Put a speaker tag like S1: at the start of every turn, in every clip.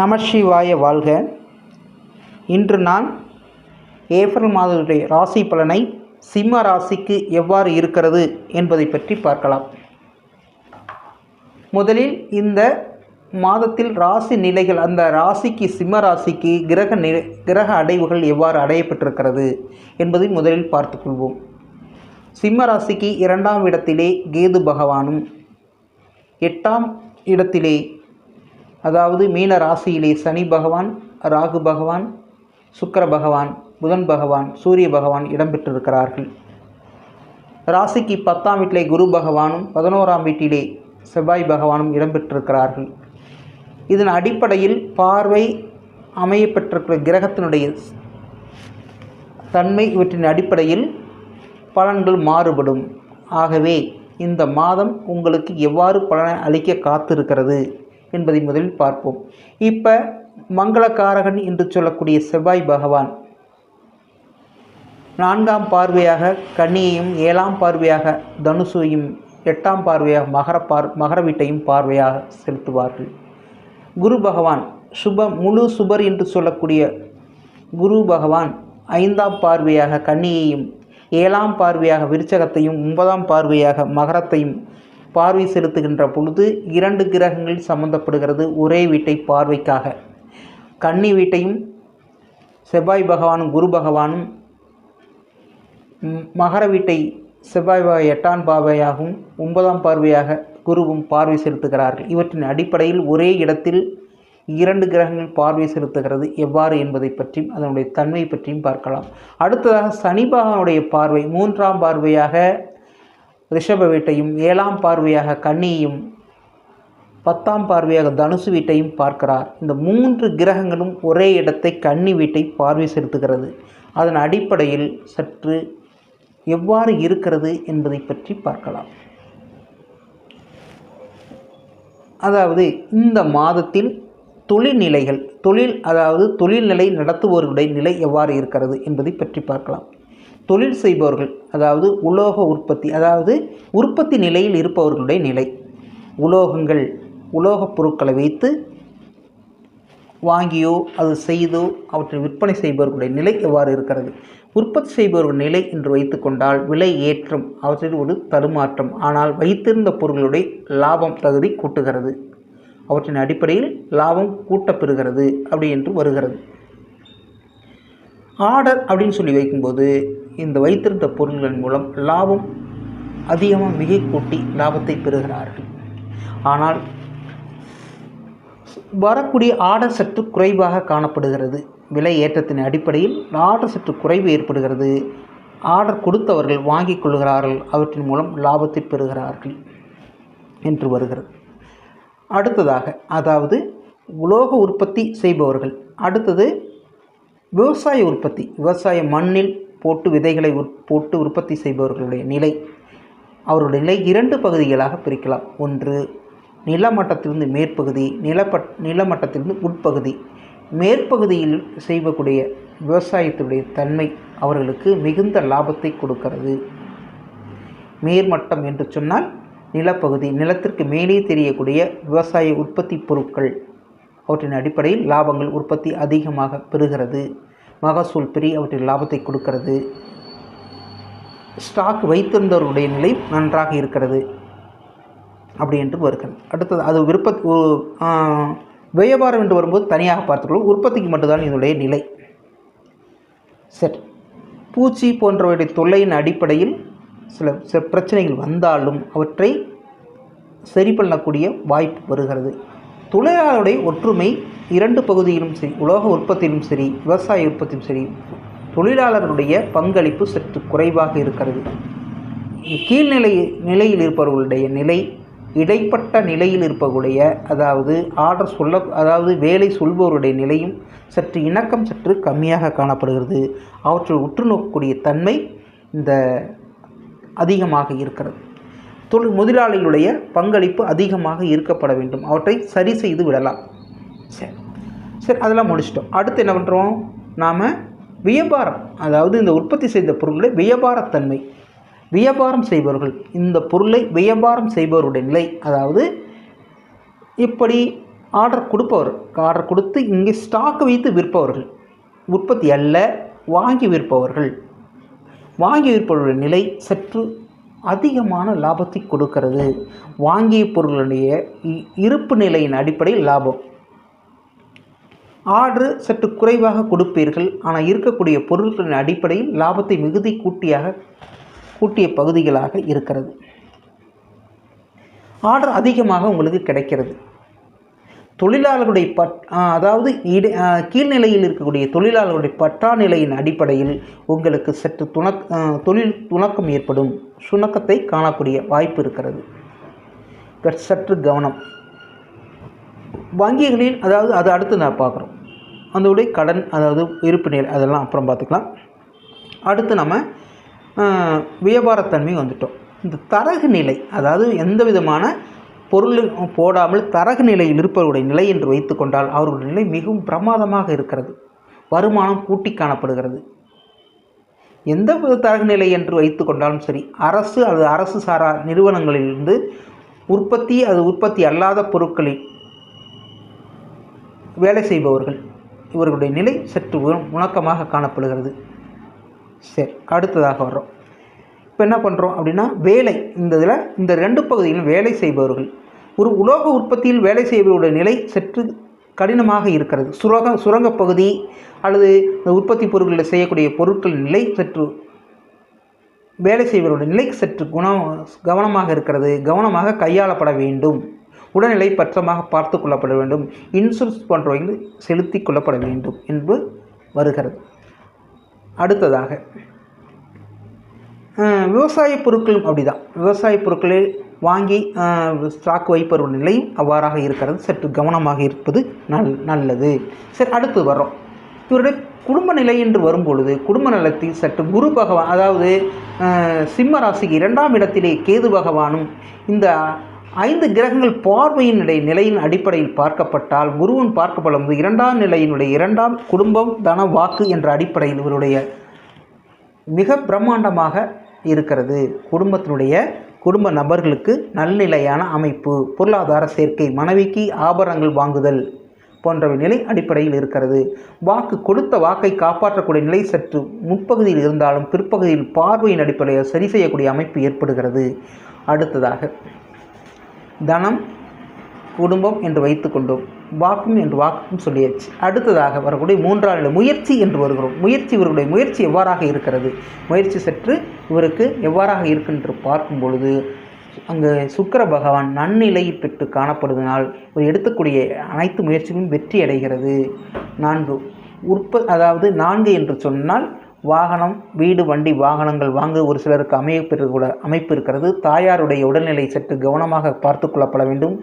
S1: நமசிவாய வாழ்க. இன்று நான் ஏப்ரல் மாதத்துடைய ராசி பலனை சிம்ம ராசிக்கு எவ்வாறு இருக்கிறது என்பதை பற்றி பார்க்கலாம். முதலில் இந்த மாதத்தில் ராசி நிலைகள் அந்த ராசிக்கு சிம்ம ராசிக்கு கிரக நிலை கிரக அடைவுகள் எவ்வாறு அடையப்பட்டிருக்கிறது என்பதை முதலில் பார்த்துக்கொள்வோம் சிம்ம ராசிக்கு இரண்டாம் இடத்திலே கேது பகவானும் எட்டாம் இடத்திலே அதாவது மீன ராசியிலே சனி பகவான் ராகு பகவான் சுக்கர பகவான் புதன் பகவான் சூரிய பகவான் இடம்பெற்றிருக்கிறார்கள். ராசிக்கு பத்தாம் வீட்டிலே குரு பகவானும் பதினோராம் வீட்டிலே செவ்வாய் பகவானும் இடம்பெற்றிருக்கிறார்கள். இதன் அடிப்படையில் பார்வை அமையப்பெற்றிருக்கிற கிரகத்தினுடைய தன்மை இவற்றின் அடிப்படையில் பலன்கள் மாறுபடும். ஆகவே இந்த மாதம் உங்களுக்கு எவ்வாறு பலனை அளிக்க காத்திருக்கிறது? என்பதை முதலில் பார்ப்போம். இப்போ மங்களகாரகன் என்று சொல்லக்கூடிய செவ்வாய் பகவான் நான்காம் பார்வையாக கன்னியையும் ஏழாம் பார்வையாக தனுசையும் எட்டாம் பார்வையாக மகர பார் மகர வீட்டையும் பார்வையாக செலுத்துவார்கள். குரு பகவான் சுப முழு சுபர் என்று சொல்லக்கூடிய குரு பகவான் ஐந்தாம் பார்வையாக கன்னியையும் ஏழாம் பார்வையாக விருச்சகத்தையும் ஒன்பதாம் பார்வையாக மகரத்தையும் பார்வை செலுத்துகின்ற பொழுது இரண்டு கிரகங்கள் சம்பந்தப்படுகிறது ஒரே வீட்டை பார்வைக்காக. கன்னி வீட்டையும் செவ்வாய் பகவானும் குரு பகவானும் மகர வீட்டை செவ்வாய் பாவை எட்டாம் பார்வையாகவும் ஒன்பதாம் பார்வையாக குருவும் பார்வை செலுத்துகிறார்கள். இவற்றின் அடிப்படையில் ஒரே இடத்தில் இரண்டு கிரகங்கள் பார்வை செலுத்துகிறது. எவ்வாறு என்பதை பற்றியும் அதனுடைய தன்மை பற்றியும் பார்க்கலாம். அடுத்ததாக சனி பகவானுடைய பார்வை மூன்றாம் பார்வையாக ரிஷப வீட்டையும் ஏழாம் பார்வையாக கன்னியையும் பத்தாம் பார்வையாக தனுசு வீட்டையும் பார்க்கிறார். இந்த மூன்று கிரகங்களும் ஒரே இடத்தை கன்னி வீட்டை பார்வை செலுத்துகிறது. அதன் அடிப்படையில் சற்று எவ்வாறு இருக்கிறது என்பதை பற்றி பார்க்கலாம். அதாவது இந்த மாதத்தில் தொழில் நிலைகள் தொழில் அதாவது தொழில்நிலை நடத்துவோர்களுடைய நிலை எவ்வாறு இருக்கிறது என்பதை பற்றி பார்க்கலாம். தொழில் செய்பவர்கள் அதாவது உலோக உற்பத்தி அதாவது உற்பத்தி நிலையில் இருப்பவர்களுடைய நிலை. உலோகங்கள் உலோகப் பொருட்களை வைத்து வாங்கியோ அது செய்தோ அவற்றை விற்பனை செய்பவர்களுடைய நிலை எவ்வாறு இருக்கிறது? உற்பத்தி செய்பவர்கள் நிலை என்று வைத்துக்கொண்டால் விலை ஏற்றம் அவற்றில் ஒரு தடுமாற்றம். ஆனால் வைத்திருந்த பொருளுடைய லாபம் தகுதி கூட்டுகிறது. அவற்றின் அடிப்படையில் லாபம் கூட்டப்பெறுகிறது அப்படி என்று வருகிறது. ஆர்டர் அப்படின்னு சொல்லி வைக்கும்போது இந்த வைத்திருந்த பொருள்களின் மூலம் லாபம் அதிகமாக மிகை கூட்டி லாபத்தை பெறுகிறார்கள். ஆனால் வரக்கூடிய ஆர்டர் சற்று குறைவாக காணப்படுகிறது. விலை ஏற்றத்தின் அடிப்படையில் ஆர்டர் சற்று குறைவு ஏற்படுகிறது. ஆர்டர் கொடுத்தவர்கள் வாங்கிக் கொள்கிறார்கள். அவற்றின் மூலம் லாபத்தை பெறுகிறார்கள் என்று வருகிறது. அடுத்ததாக அதாவது உலோக உற்பத்தி செய்பவர்கள். அடுத்தது விவசாய உற்பத்தி. விவசாய மண்ணில் போட்டு விதைகளை போட்டு உற்பத்தி செய்பவர்களுடைய நிலை. அவருடைய நிலை இரண்டு பகுதிகளாக பிரிக்கலாம். ஒன்று நிலமட்டத்திலிருந்து மேற்பகுதி நிலப்பட் நிலமட்டத்திலிருந்து உட்பகுதி. மேற்பகுதியில் செய்யக்கூடிய விவசாயத்துடைய தன்மை அவர்களுக்கு மிகுந்த லாபத்தை கொடுக்கிறது. மேர்மட்டம் என்று சொன்னால் நிலப்பகுதி நிலத்திற்கு மேலே தெரியக்கூடிய விவசாய உற்பத்தி பொருட்கள். அவற்றின் அடிப்படையில் லாபங்கள் உற்பத்தி அதிகமாக பெறுகிறது. மகசூல் பெரிய அவற்றின் லாபத்தை கொடுக்கிறது. ஸ்டாக் வைத்திருந்தவருடைய நிலை நன்றாக இருக்கிறது. அப்படி என்று வருகிறது. அடுத்தது அது விருப்ப வியாபாரம் என்று வரும்போது தனியாக பார்த்துக்கொள்வோம். உற்பத்திக்கு மட்டும்தான் இதனுடைய நிலை. சரி. பூச்சி போன்றவருடைய தொல்லையின் அடிப்படையில் சில சில பிரச்சனைகள் வந்தாலும் அவற்றை சரி பண்ணக்கூடிய வாய்ப்பு வருகிறது. தொழிலாளருடைய ஒற்றுமை இரண்டு பகுதியிலும் சரி உலோக உற்பத்தியிலும் சரி விவசாய உற்பத்தியும் சரி தொழிலாளர்களுடைய பங்களிப்பு சற்று குறைவாக இருக்கிறது. கீழ்நிலை நிலையில் இருப்பவர்களுடைய நிலை இடைப்பட்ட நிலையில் இருப்பவர்களுடைய அதாவது ஆர்டர் சொல்ல அதாவது வேலை சொல்பவருடைய நிலையும் சற்று இணக்கம் சற்று கம்மியாக காணப்படுகிறது. அவற்றை உற்று நோக்கக்கூடிய தன்மை இந்த அதிகமாக இருக்கிறது. தொழில் முதலாளிகளுடைய பங்களிப்பு அதிகமாக இருக்கப்பட வேண்டும். அவற்றை சரி செய்து விடலாம். சரி. சரி அதெல்லாம் முடிச்சிட்டோம். அடுத்து என்ன பண்ணுறோம் நாம் வியாபாரம். அதாவது இந்த உற்பத்தி செய்த பொருளுடைய வியாபாரத்தன்மை. வியாபாரம் செய்பவர்கள். இந்த பொருளை வியாபாரம் செய்பவருடைய நிலை. அதாவது இப்படி ஆர்டர் கொடுப்பவர். ஆர்டர் கொடுத்து இங்கே ஸ்டாக் வைத்து விற்பவர்கள். உற்பத்தி அல்ல வாங்கி விற்பவர்கள். வாங்கி விற்பவருடைய நிலை சற்று அதிகமான லாபத்தை கொடுக்கிறது. வாங்கிய பொருளுடைய இ- இருப்பு நிலையின் அடிப்படையில் லாபம். ஆர்டர் சற்று குறைவாக கொடுப்பீர்கள். ஆனால் இருக்கக்கூடிய பொருட்களின் அடிப்படையில் லாபத்தை மிகுதி கூட்டியாக கூட்டிய பகுதிகளாக இருக்கிறது. ஆர்டர் அதிகமாக உங்களுக்கு கிடைக்கிறது. தொழிலாளர்களுடைய பட் அதாவது இட கீழ்நிலையில் இருக்கக்கூடிய தொழிலாளர்களுடைய பற்றா நிலையின் அடிப்படையில் உங்களுக்கு சற்று துணக் தொழில் துணக்கம் ஏற்படும். சுணக்கத்தை காணக்கூடிய வாய்ப்பு இருக்கிறது. சற்று கவனம். வங்கிகளில் அதாவது அது அடுத்து நான் பார்க்குறோம். அதோடைய கடன் அதாவது இருப்பு நிலை அதெல்லாம் அப்புறம் பார்த்துக்கலாம். அடுத்து நம்ம வியாபாரத்தன்மை வந்துட்டோம். இந்த தரகு நிலை அதாவது எந்த விதமான பொருள் போடாமல் தரகு நிலையில் இருப்பவருடைய நிலை என்று வைத்துக்கொண்டால் அவர்களுடைய நிலை மிகவும் பிரமாதமாக இருக்கிறது. வருமானம் கூட்டி காணப்படுகிறது. எந்த வித தரகு நிலை என்று வைத்துக்கொண்டாலும் சரி அரசு அல்லது அரசு சாரா நிறுவனங்களிலிருந்து உற்பத்தி அது உற்பத்தி அல்லாத பொருட்களில் வேலை செய்பவர்கள் இவர்களுடைய நிலை சற்று உணக்கமாக முணக்கமாக காணப்படுகிறது. சரி அடுத்ததாக வர்றோம். இப்போ என்ன பண்ணுறோம் அப்படின்னா வேலை இந்த இதில் இந்த ரெண்டு பகுதியிலும் வேலை செய்பவர்கள். ஒரு உலோக உற்பத்தியில் வேலை செய்பவருடைய நிலை சற்று கடினமாக இருக்கிறது. சுரங்க சுரங்கப் பகுதி அல்லது இந்த உற்பத்தி பொருட்களில் செய்யக்கூடிய பொருட்களின் நிலை சற்று வேலை செய்பவருடைய நிலை சற்று குணம் கவனமாக இருக்கிறது. கவனமாக கையாளப்பட வேண்டும். உடல்நிலை பற்றமாக பார்த்து கொள்ளப்பட வேண்டும். இன்சூரன்ஸ் போன்றவைகள் செலுத்தி கொள்ளப்பட வேண்டும் என்று வருகிறது. அடுத்ததாக விவசாய பொருட்களும் அப்படிதான். விவசாய பொருட்களை வாங்கி ஸ்டாக் வைப்பவர்கள் நிலையும் அவ்வாறாக இருக்கிறது. சற்று கவனமாக இருப்பது நல் நல்லது. சரி அடுத்து வர்றோம். இவருடைய குடும்ப நிலை என்று வரும்பொழுது குடும்ப நலத்தில் சற்று குரு பகவான் அதாவது சிம்ம ராசிக்கு இரண்டாம் இடத்திலே கேது பகவானும் இந்த ஐந்து கிரகங்கள் பார்வையினுடைய நிலையின் அடிப்படையில் பார்க்கப்பட்டால் குருவன் பார்க்கப்படும் இரண்டாம் நிலையினுடைய இரண்டாம் குடும்பம் தன வாக்கு என்ற அடிப்படையில் இவருடைய மிக பிரம்மாண்டமாக இருக்கிறது. குடும்பத்தினுடைய குடும்ப நபர்களுக்கு நல்நிலையான அமைப்பு பொருளாதார சேர்க்கை மனைவிக்கு ஆபரணங்கள் வாங்குதல் போன்றவை நிலை அடிப்படையில் இருக்கிறது. வாக்கு கொடுத்த வாக்கை காப்பாற்றக்கூடிய நிலை சற்று முற்பகுதியில் இருந்தாலும் பிற்பகுதியில் பார்வையின் அடிப்படையில் சரி செய்யக்கூடிய அமைப்பு ஏற்படுகிறது. அடுத்ததாக தனம் குடும்பம் என்று வைத்துக்கொண்டோம் வாக்கும் என்று வாக்கும் சொல்லியாச்சு. அடுத்ததாக வரக்கூடிய மூன்றாம் நிலை முயற்சி என்று வருகிறோம். முயற்சி இவருடைய முயற்சி எவ்வாறாக இருக்கிறது? முயற்சி சற்று இவருக்கு எவ்வாறாக இருக்குன்று பார்க்கும் பொழுது அங்கு சுக்கர பகவான் நன்னிலை பெற்று காணப்படுவதனால் இவர் எடுக்கக்கூடிய அனைத்து முயற்சிகளும் வெற்றி அடைகிறது. நான்கு உற்ப அதாவது நான்கு என்று சொன்னால் வாகனம் வீடு வண்டி வாகனங்கள் வாங்க ஒரு சிலருக்கு அமைப்பு கூட அமைப்பு இருக்கிறது. தாயாருடைய உடல்நிலை சற்று கவனமாக பார்த்து கொள்ளப்பட வேண்டும்.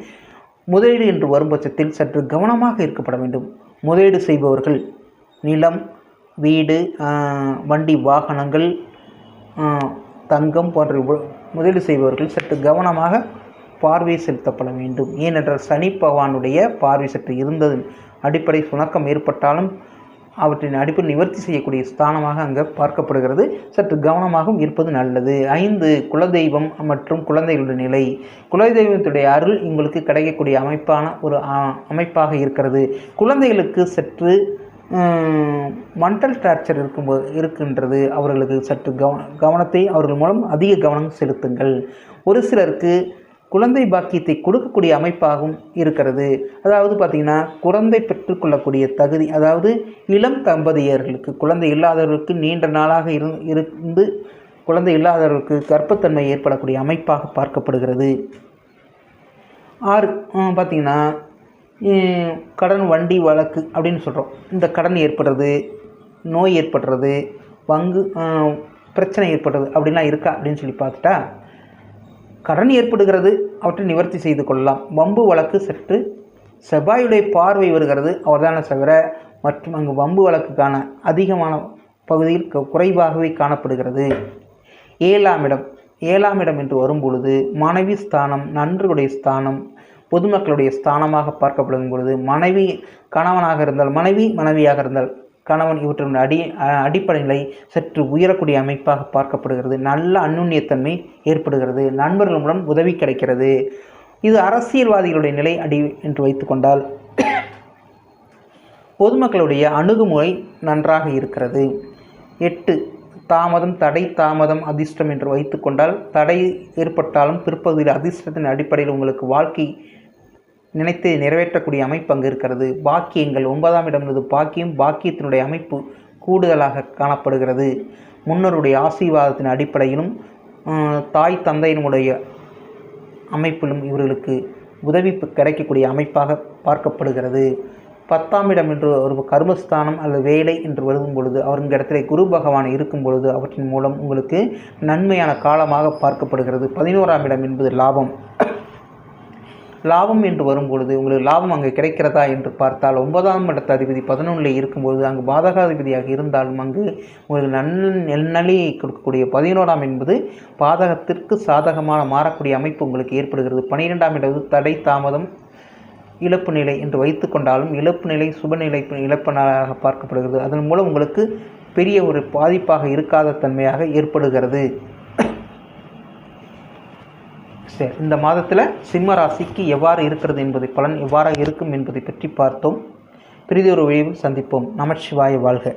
S1: முதலீடு என்று வரும் பட்சத்தில் சற்று கவனமாக இருக்கப்பட வேண்டும். முதலீடு செய்பவர்கள் நிலம் வீடு வண்டி வாகனங்கள் தங்கம் போன்ற முதலீடு செய்பவர்கள் சற்று கவனமாக பார்வை செலுத்தப்பட வேண்டும். ஏனென்றால் சனி பகவானுடைய பார்வை சற்று இருந்தது அடிப்படை சுணக்கம் ஏற்பட்டாலும் அவற்றின் அடிப்பில் நிவர்த்தி செய்யக்கூடிய ஸ்தானமாக அங்கே பார்க்கப்படுகிறது. சற்று கவனமாகவும் இருப்பது நல்லது. ஐந்து குலதெய்வம் மற்றும் குழந்தைகளுடைய நிலை. குலதெய்வத்துடைய அருள் உங்களுக்கு கிடைக்கக்கூடிய அமைப்பான ஒரு அமைப்பாக இருக்கிறது. குழந்தைகளுக்கு சற்று மண்டல் டார்ச்சர் இருக்கும்போது இருக்கின்றது. அவர்களுக்கு சற்று கவன கவனத்தை அவர்கள் மூலம் அதிக கவனம் செலுத்துங்கள். ஒரு சிலருக்கு குழந்தை பாக்கியத்தை கொடுக்கக்கூடிய அமைப்பாகவும் இருக்கிறது. அதாவது பார்த்திங்கன்னா குழந்தை பெற்றுக்கொள்ளக்கூடிய தகுதி அதாவது இளம் தம்பதியர்களுக்கு குழந்தை இல்லாதவர்களுக்கு நீண்ட நாளாக இரு இருந்து குழந்தை இல்லாதவர்களுக்கு கர்ப்பத்தன்மை ஏற்படக்கூடிய அமைப்பாக பார்க்கப்படுகிறது. ஆறு பார்த்திங்கன்னா கடன் வண்டி வழக்கு அப்படின்னு சொல்கிறோம் இந்த கடன் ஏற்படுறது நோய் ஏற்படுறது பங்கு பிரச்சனை ஏற்படுறது அப்படின்லாம் இருக்கா அப்படின்னு சொல்லி பார்த்துட்டா கடன் ஏற்படுகிறது அவற்றை நிவர்த்தி செய்து கொள்ளலாம். வம்பு வழக்கு சற்று செவ்வாயுடைய பார்வை வருகிறது அவர்தான தவிர மற்றும் அங்கு வம்பு வழக்குக்கான அதிகமான பகுதியில் குறைவாகவே காணப்படுகிறது. ஏழாம் இடம். ஏழாம் இடம் என்று வரும்பொழுது மனைவி ஸ்தானம் நன்றுடைய ஸ்தானம் பொதுமக்களுடைய ஸ்தானமாக பார்க்கப்படும் பொழுது மனைவி கணவனாக இருந்தால் மனைவி மனைவியாக இருந்தால் கணவன் இவற்றின் அடி அடிப்படைகளை அடிப்படை நிலை சற்று உயரக்கூடிய அமைப்பாக பார்க்கப்படுகிறது. நல்ல அந்நுண்ணியத்தன்மை ஏற்படுகிறது. நண்பர்கள் மூலம் உதவி கிடைக்கிறது. இது அரசியல்வாதிகளுடைய நிலை அடி என்று வைத்துக்கொண்டால் பொதுமக்களுடைய அணுகுமுறை நன்றாக இருக்கிறது. எட்டு தாமதம் தடை தாமதம் அதிர்ஷ்டம் என்று வைத்துக்கொண்டால் தடை ஏற்பட்டாலும் பிற்பகுதியில் அதிர்ஷ்டத்தின் அடிப்படையில் உங்களுக்கு வாழ்க்கை நினைத்து நிறைவேற்றக்கூடிய அமைப்பு அங்கு இருக்கிறது. பாக்கியங்கள் ஒன்பதாம் இடம் என்பது பாக்கியம் பாக்கியத்தினுடைய அமைப்பு கூடுதலாக காணப்படுகிறது. முன்னோருடைய ஆசீர்வாதத்தின் அடிப்படையிலும் தாய் தந்தையினுடைய அமைப்பிலும் இவர்களுக்கு உதவி கிடைக்கக்கூடிய அமைப்பாக பார்க்கப்படுகிறது. பத்தாம் இடம் என்று ஒரு கர்மஸ்தானம் அல்லது வேலை என்று வரும் பொழுது அவருங்க இடத்துல குரு பகவான் இருக்கும் பொழுது அவற்றின் மூலம் உங்களுக்கு நன்மையான காலமாக பார்க்கப்படுகிறது. பதினோராம் இடம் என்பது லாபம். லாபம் என்று வரும்பொழுது உங்களுக்கு லாபம் அங்கே கிடைக்கிறதா என்று பார்த்தால் ஒன்பதாம் இடத்த அதிபதி பதினொன்றில் இருக்கும்போது அங்கு பாதகாதிபதியாக இருந்தாலும் அங்கு உங்களுக்கு நன் நெல்நலியை கொடுக்கக்கூடிய பதினோராம் என்பது பாதகத்திற்கு சாதகமான மாறக்கூடிய அமைப்பு உங்களுக்கு ஏற்படுகிறது. பன்னிரெண்டாம் இடம் தடை தாமதம் இழப்பு நிலை என்று வைத்துக்கொண்டாலும் இழப்பு நிலை சுபநிலை இழப்பினராக பார்க்கப்படுகிறது. அதன் மூலம் உங்களுக்கு பெரிய ஒரு பாதிப்பாக இருக்காத தன்மையாக ஏற்படுகிறது. சரி இந்த மாதத்தில் சிம்ம ராசிக்கு எவ்வாறு இருக்கிறது என்பதை பலன் எவ்வாறாக இருக்கும் என்பதை பற்றி பார்த்தோம். பிரிதொரு வழியில் சந்திப்போம். நமச்சிவாய வாழ்க.